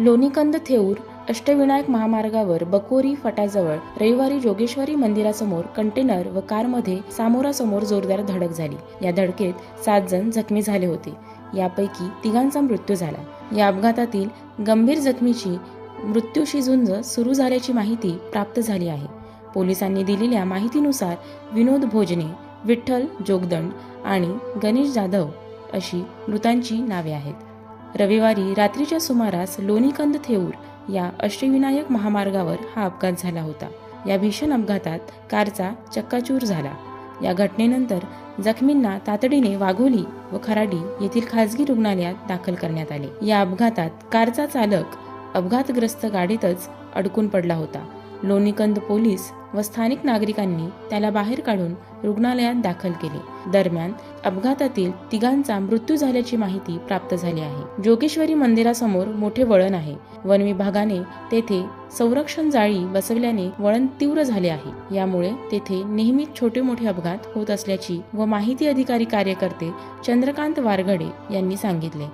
लोणीकंद थेऊर अष्टविनायक महामार्गावर बकोरी फटाजवळ रविवारी जोगेश्वरी मंदिरासमोर कंटेनर व कारमध्ये सामोरासमोर जोरदार धडक झाली. या धडकेत सात जण जखमी झाले होते. यापैकी तिघांचा मृत्यू झाला. या अपघातातील गंभीर जखमीची मृत्यूशी झुंज सुरू झाल्याची माहिती प्राप्त झाली आहे. पोलिसांनी दिलेल्या माहितीनुसार विनोद भोजने विठ्ठल जोगदंड आणि गणेश जाधव अशी मृतांची नावे आहेत. रविवारी रात्रीच्या सुमारास लोणीकंद थेऊर या अष्टविनायक महामार्गावर हा अपघात झाला होता. या भीषण अपघातात कारचा चक्काचूर झाला. या घटनेनंतर जखमींना तातडीने वाघोली व खराडी येथील खासगी रुग्णालयात दाखल करण्यात आले. या अपघातात कारचा चालक अपघातग्रस्त गाडीतच अडकून पडला होता. लोणीकंद पोलीस व स्थानिक नागरिकांनी त्याला बाहेर काढून रुग्णालयात दाखल केले. दरम्यान अपघातातील तिघांचा मृत्यू झाल्याची माहिती प्राप्त झाली आहे. जोगेश्वरी मंदिरासमोर मोठे वळण आहे. वन विभागाने तेथे संरक्षण जाळी बसवल्याने वळण तीव्र झाले आहे. यामुळे तेथे नेहमीच छोटे मोठे अपघात होत असल्याची व माहिती अधिकारी कार्यकर्ते चंद्रकांत वारगडे यांनी सांगितले.